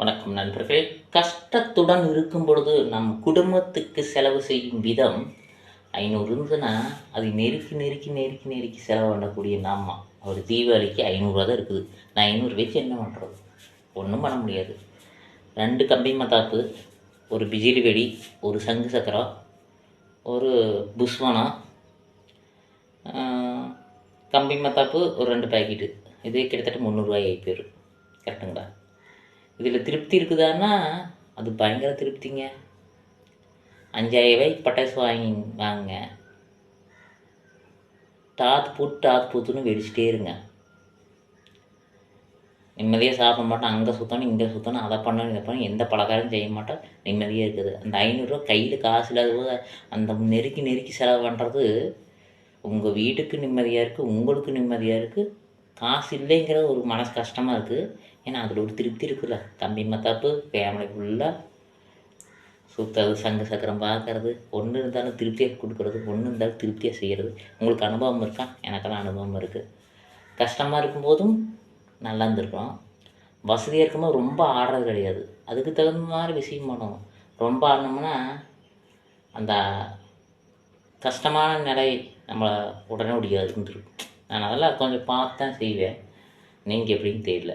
வணக்கம் நண்பர்களே. கஷ்டத்துடன் இருக்கும் பொழுது நம் குடும்பத்துக்கு செலவு செய்யும் விதம் ஐநூறு இருந்ததுன்னா அது நெருக்கி நெருக்கி நெருக்கி நெருக்கி செலவு பண்ணக்கூடிய நாம ஒரு தீபாவளிக்கு ஐநூறுரூவா தான் இருக்குது. நான் ஐநூறு வச்சு என்ன பண்ணுறது ஒன்றும் பண்ண முடியாது. ரெண்டு கம்பி மத்தாப்பு ஒரு பிஜிலி வெடி ஒரு சங்கு சக்கரம் ஒரு புஷ்வானம் கம்பி மத்தாப்பு ஒரு ரெண்டு பேக்கெட்டு இதே கிட்டத்தட்ட முந்நூறுரூவாய் ஆகி போயிடும். கரெக்டுங்களா? இதில் திருப்தி இருக்குதான்னா அது பயங்கர திருப்திங்க. அஞ்சாயிரம் ரூபாய்க்கு பட்டாசு வாங்கி வாங்க. தாத்து பூத்து தாத்து பூத்துன்னு வெடிச்சிட்டே இருங்க. நிம்மதியாக சாப்பிட மாட்டோம். அங்கே சுற்றணும் இங்கே சுற்றணும் அதை பண்ணணும் இதை பண்ணணும். எந்த பலகாரம் செய்ய மாட்டோம். நிம்மதியாக இருக்குது. அந்த ஐநூறுரூவா கையில் காசு இல்லாத போது அந்த நெருக்கி நெருக்கி செலவு பண்ணுறது உங்கள் வீட்டுக்கு நிம்மதியாக இருக்குது உங்களுக்கு நிம்மதியாக இருக்குது காசு இல்லைங்கிற ஒரு மனசு கஷ்டமாக இருக்குது ஏன்னா அதில் ஒரு திருப்தி இருக்குல்ல. தம்பி மத்தாப்பு ஃபேமிலி ஃபுல்லாக சுற்றுறது சங்க சக்கரம் பார்க்கறது ஒன்று இருந்தாலும் திருப்தியாக கொடுக்குறது. ஒன்று இருந்தாலும் திருப்தியாக செய்கிறது உங்களுக்கு அனுபவம் இருக்கா? எனக்கெல்லாம் அனுபவம் இருக்குது கஷ்டமாக இருக்கும்போதும் நல்லா இருந்திருக்கிறோம் வசதியாக இருக்கும்போது ரொம்ப ஆடுறது கிடையாது. அதுக்கு தகுந்த மாதிரி விஷயம் பண்ணணும் ரொம்ப ஆடினோம்னா அந்த கஷ்டமான நிலை நம்மளை உடனே உடையாது இருந்திருக்கும் நான் அதெல்லாம் கொஞ்சம் பார்த்து தான் செய்வேன். நீங்கள் எப்படின்னு தெரியல.